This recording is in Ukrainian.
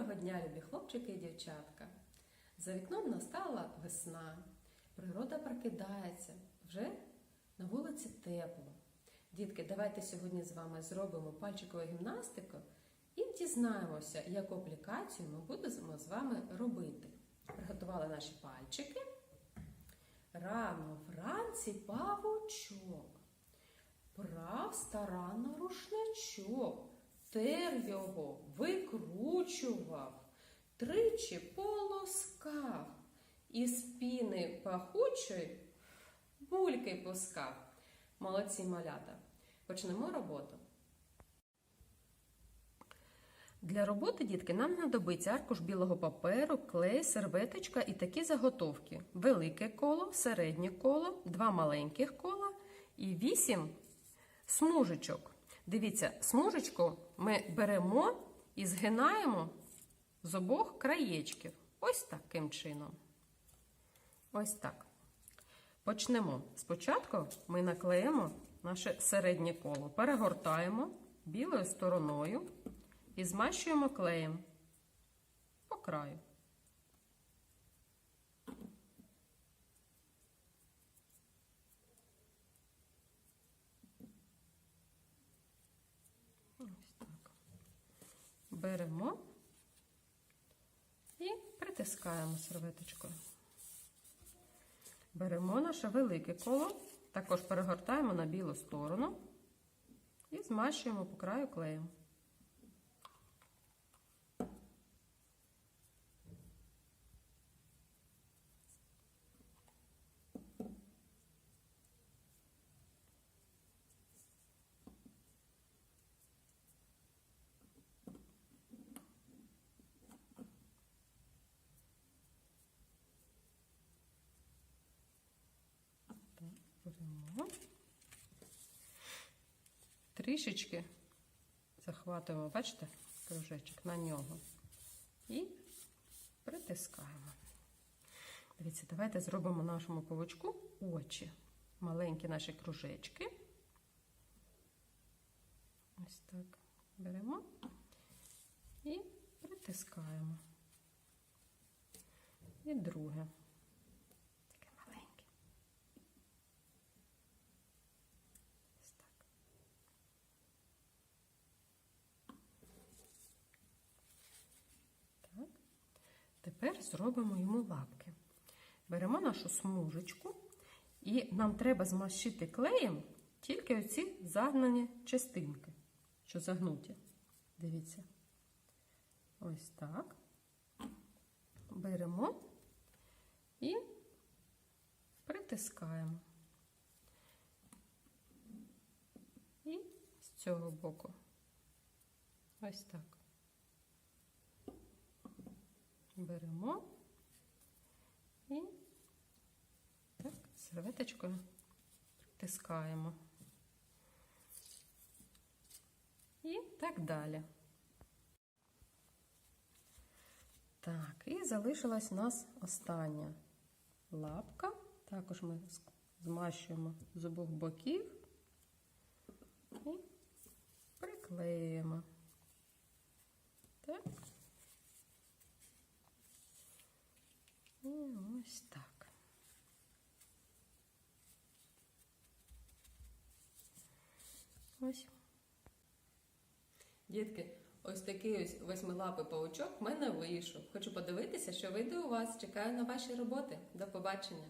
Доброго дня, любі хлопчики і дівчатка. За вікном настала весна. Природа прокидається, вже на вулиці тепло. Дітки, давайте сьогодні з вами зробимо пальчикову гімнастику і дізнаємося, яку аплікацію ми будемо з вами робити. Приготували наші пальчики. Рано вранці павучок. Прав старанно рушничок, тер його, викручував, тричі полоскав, і з піни пахучої бульки пускав. Молодці малята. Почнемо роботу. Для роботи, дітки, нам знадобиться аркуш білого паперу, клей, серветочка і такі заготовки: велике коло, середнє коло, два маленьких кола і вісім смужечок. Дивіться, смужечку ми беремо і згинаємо з обох краєчків. Ось таким чином. Ось так. Почнемо. Спочатку ми наклеїмо наше середнє коло, перегортаємо білою стороною і змащуємо клеєм по краю. Ось так. Беремо і притискаємо серветочкою. Беремо наше велике коло, також перегортаємо на білу сторону і змащуємо по краю клеєм. Беремо. Трішечки захватуємо, бачите, кружечок на нього і притискаємо. Дивіться, давайте зробимо нашому павучку очі. Маленькі наші кружечки. Ось так беремо і притискаємо. І друге. Таке маленьке. Ось так. Так. Тепер зробимо йому лапки. Беремо нашу смужечку, і нам треба змащити клеєм тільки оці загнані частинки, що загнуті. Дивіться. Ось так. Беремо і притискаємо. І з цього боку. Ось так. Беремо і так, серветочкою притискаємо. І так далі. Так, і залишилась у нас остання лапка. Також ми змащуємо з обох боків і приклеїмо. Так. І ось так. Ось. Дітки, ось такий ось восьмилапий паучок в мене вийшов. Хочу подивитися, що вийде у вас. Чекаю на ваші роботи. До побачення!